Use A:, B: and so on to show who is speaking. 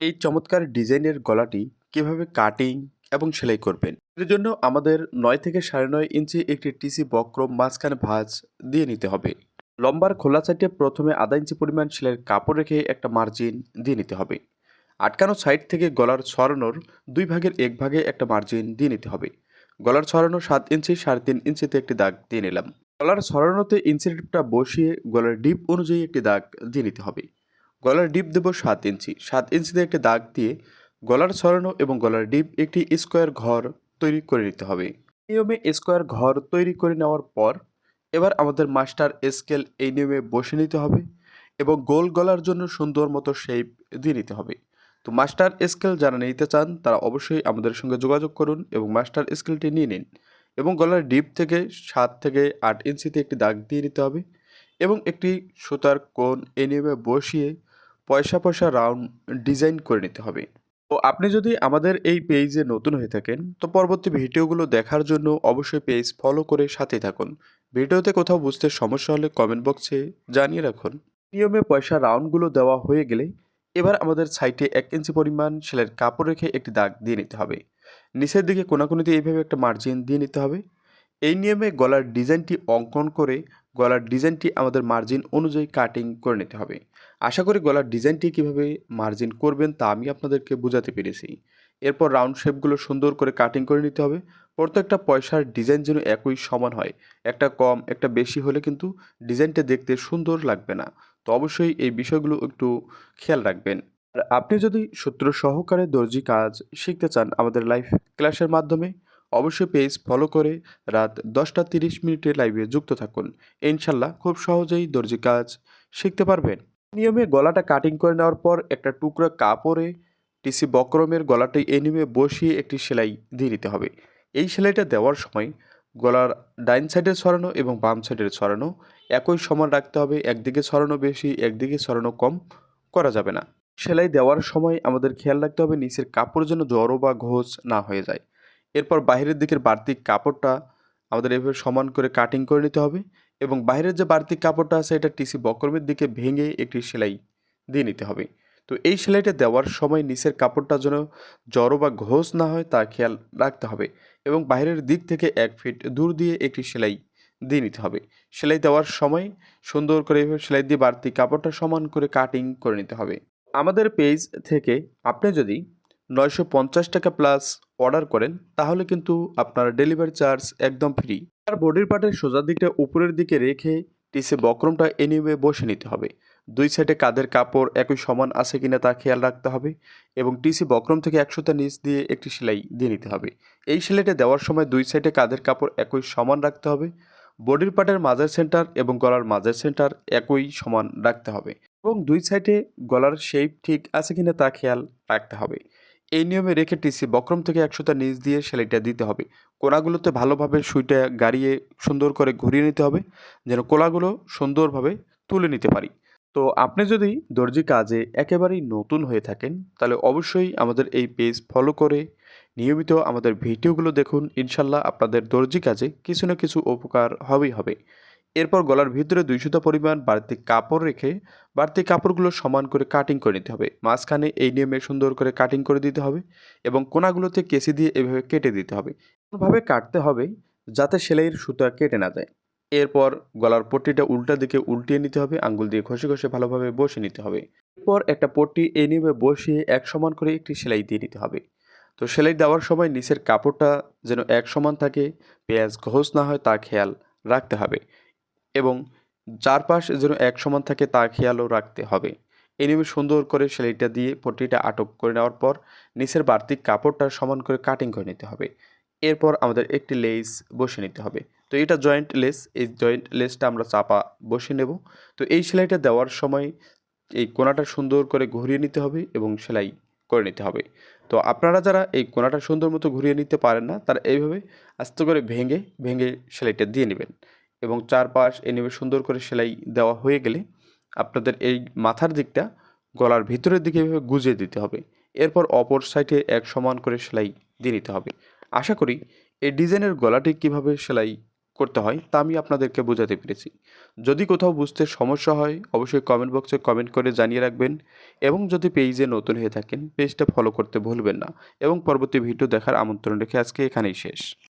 A: এই চমৎকার ডিজাইনের গলাটি কীভাবে কাটিং এবং সেলাই করবেন? এর জন্য আমাদের নয় থেকে সাড়ে নয় ইঞ্চি একটি টিসি বক্রম মাঝখানে ভাঁজ দিয়ে নিতে হবে। লম্বার খোলা সাইডে প্রথমে আধা ইঞ্চি পরিমাণ সেলাইয়ের কাপড় রেখে একটা মার্জিন দিয়ে নিতে হবে। আটকানো সাইড থেকে গলার ছড়ানোর দুই ভাগের এক ভাগে একটা মার্জিন দিয়ে নিতে হবে। গলার ছড়ানো সাত ইঞ্চি, সাড়ে তিন ইঞ্চিতে একটি দাগ দিয়ে নিলাম। গলার ছড়ানোতে ইঞ্চি বসিয়ে গলার ডিপ অনুযায়ী একটি দাগ দিয়ে নিতে হবে। গলার ডিপ দেবো সাত ইঞ্চি। সাত ইঞ্চিতে একটি দাগ দিয়ে গলার ছড়ানো এবং গলার ডিপ একটি স্কোয়ার ঘর তৈরি করে নিতে হবে। নিয়মে স্কোয়ার ঘর তৈরি করে নেওয়ার পর এবার আমাদের মাস্টার স্কেল এই নিয়মে বসে নিতে হবে এবং গোল গলার জন্য সুন্দর মতো শেপ দিয়ে নিতে হবে। তো মাস্টার স্কেল যারা নিতে চান, তারা অবশ্যই আমাদের সঙ্গে যোগাযোগ করুন এবং মাস্টার স্কেলটি নিয়ে নিন এবং গলার ডিপ থেকে সাত থেকে আট ইঞ্চিতে একটি দাগ দিয়ে নিতে হবে এবং একটি সুতার কোণ এই নিয়মে বসিয়ে পয়সা পয়সা রাউন্ড ডিজাইন করে নিতে হবে। তো আপনি যদি আমাদের এই পেজে নতুন হয়ে থাকেন, তো পরবর্তী ভিডিওগুলো দেখার জন্য অবশ্যই পেজ ফলো করে সাথে থাকুন। ভিডিওতে কোথাও বুঝতে সমস্যা হলে কমেন্ট বক্সে জানিয়ে রাখুন। নিয়মে পয়সা রাউন্ডগুলো দেওয়া হয়ে গেলে এবার আমাদের সাইটে এক ইঞ্চি পরিমাণ সেলের কাপড় রেখে একটি দাগ দিয়ে নিতে হবে। নিচের দিকে কোনাকুনিতে এইভাবে একটা মার্জিন দিয়ে নিতে হবে। এই নিয়মে গলার ডিজাইনটি অঙ্কন করে গলার ডিজাইনটি আমাদের মার্জিন অনুযায়ী কাটিং করে নিতে হবে। আশা করি গলার ডিজাইনটি কীভাবে মার্জিন করবেন তা আমি আপনাদেরকে বোঝাতে পেরেছি। এরপর রাউন্ড শেপগুলো সুন্দর করে কাটিং করে নিতে হবে। প্রত্যেকটা পয়সার ডিজাইন যেন একই সমান হয়। একটা কম, একটা বেশি হলে কিন্তু ডিজাইনটা দেখতে সুন্দর লাগবে না। তো অবশ্যই এই বিষয়গুলো একটু খেয়াল রাখবেন। আর আপনি যদি সূত্র সহকারে দর্জি কাজ শিখতে চান আমাদের লাইভ ক্লাসের মাধ্যমে অবশ্যই পেজ ফলো করে রাত দশটা তিরিশ মিনিটে লাইভে যুক্ত থাকুন। ইনশাল্লাহ খুব সহজেই দর্জি কাজ শিখতে পারবেন। নিয়মে গলাটা কাটিং করে নেওয়ার পর একটা টুকরো কাপড়ে টিসি বক্রমের গলাটি এই নিয়মে বসিয়ে একটি সেলাই দিয়ে নিতে হবে। এই সেলাইটা দেওয়ার সময় গলার ডাইন সাইডে ছড়ানো এবং বাম সাইডের ছড়ানো একই সমান রাখতে হবে। একদিকে ছড়ানো বেশি, একদিকে ছড়ানো কম করা যাবে না। সেলাই দেওয়ার সময় আমাদের খেয়াল রাখতে হবে নিচের কাপড় যেন জড়ো বা ঘোষ না হয়ে যায়। এরপর বাইরের দিকের বাড়তি কাপড়টা আমাদের এভাবে সমান করে কাটিং করে নিতে হবে এবং বাইরের যে বাড়তি কাপড়টা আছে এটা টিসি বক্রমের দিকে ভেঙে একটি সেলাই দিয়ে নিতে হবে। তো এই সেলাইটা দেওয়ার সময় নিচের কাপড়টা যেন জড়ো বা ঘোষ না হয় তা খেয়াল রাখতে হবে এবং বাইরের দিক থেকে এক ফিট দূর দিয়ে একটি সেলাই দিয়ে নিতে হবে। সেলাই দেওয়ার সময় সুন্দর করে এভাবে সেলাই দিয়ে বাড়তি কাপড়টা সমান করে কাটিং করে নিতে হবে। আমাদের পেজ থেকে আপনি যদি নয়শো পঞ্চাশ টাকা প্লাস অর্ডার করেন, তাহলে কিন্তু আপনার ডেলিভারি চার্জ একদম ফ্রি আর বডির পার্টের সোজা দিকটা উপরের দিকে রেখে টিসে বক্রমটা এনিমে বসে নিতে হবে। দুই সাইডে কাঁধের কাপড় একই সমান আছে কিনা তা খেয়াল রাখতে হবে এবং টিসি বক্রম থেকে একশোটা নিচ দিয়ে একটি সেলাই দিয়ে নিতে হবে। এই সেলাইটা দেওয়ার সময় দুই সাইডে কাঁধের কাপড় একই সমান রাখতে হবে বডির পার্টের মাজার সেন্টার এবং গলার মাজার সেন্টার একই সমান রাখতে হবে এবং দুই সাইডে গলার শেপ ঠিক আছে কিনা তা খেয়াল রাখতে হবে। এই নিয়মে রেখে টিসি বক্রম থেকে একশোটা নিচ দিয়ে সেলাইটা দিতে হবে। কোনাগুলোতে ভালোভাবে সুইটা গাড়িয়ে সুন্দর করে ঘুরিয়ে নিতে হবে, যেন কোলাগুলো সুন্দরভাবে তুলে নিতে পারি। তো আপনি যদি দর্জি কাজে একেবারেই নতুন হয়ে থাকেন, তাহলে অবশ্যই আমাদের এই পেজ ফলো করে নিয়মিত আমাদের ভিডিওগুলো দেখুন। ইনশাল্লাহ আপনাদের দর্জি কাজে কিছু না কিছু উপকার হবেই হবে। এরপর গলার ভিতরে দুই দুইশোটা পরিমাণ বাড়তি কাপড় রেখে বাড়তি কাপড়গুলো সমান করে কাটিং করে নিতে হবে। মাঝখানে এই নিয়মে সুন্দর করে কাটিং করে দিতে হবে এবং কোনাগুলোতে কেসি দিয়ে এভাবে কেটে দিতে হবে। এমনভাবে কাটতে হবে যাতে সেলাইয়ের সুতা কেটে না যায়। এরপর গলার পট্টিটা উল্টা দিকে উল্টিয়ে নিতে হবে, আঙ্গুল দিয়ে ঘষে ঘষে ভালোভাবে বসে নিতে হবে। এরপর একটা পট্টি এই নিয়মে বসিয়ে এক সমান করে একটি সেলাই দিয়ে নিতে হবে। তো সেলাই দেওয়ার সময় নিচের কাপড়টা যেন এক সমান থাকে, পেঁয়াজ ঘোষ না হয় তা খেয়াল রাখতে হবে। এবং চারপাশ যেন এক সমান থাকে তা খেয়ালও রাখতে হবে। এই নিয়মে সুন্দর করে সেলাইটা দিয়ে পট্টিটা আটক করে নেওয়ার পর নিচের বাড়তি কাপড়টা সমান করে কাটিং করে নিতে হবে। এরপর আমাদের একটি লেস বসে নিতে হবে। তো এটা জয়েন্ট লেস এই জয়েন্ট লেসটা আমরা চাপা বসে নেব। তো এই সেলাইটা দেওয়ার সময় এই কোনাটা সুন্দর করে ঘুরিয়ে নিতে হবে এবং সেলাই করে নিতে হবে। তো আপনারা যারা এই কোনাটা সুন্দর মতো ঘুরিয়ে নিতে পারেন না, তারা এইভাবে আস্তে করে ভেঙে ভেঙে সেলাইটা দিয়ে নেবেন। এবং চারপাশ এনিমে সুন্দর করে সেলাই দেওয়া হয়ে গেলে আপনাদের এই মাথার দিকটা গলার ভিতরের দিকে এভাবে গুজিয়ে দিতে হবে। এরপর অপর সাইডে এক সমান করে সেলাই দিয়ে নিতে হবে। আশা করি এই ডিজাইনের গলাটি কীভাবে সেলাই করতে হয় তা আমি আপনাদেরকে বোঝাতে পেরেছি। যদি কোথাও বুঝতে সমস্যা হয়, অবশ্যই কমেন্ট বক্সে কমেন্ট করে জানিয়ে রাখবেন এবং যদি পেজে নতুন হয়ে থাকেন পেজটা ফলো করতে ভুলবেন না এবং পরবর্তী ভিডিও দেখার আমন্ত্রণ রেখে আজকে এখানেই শেষ।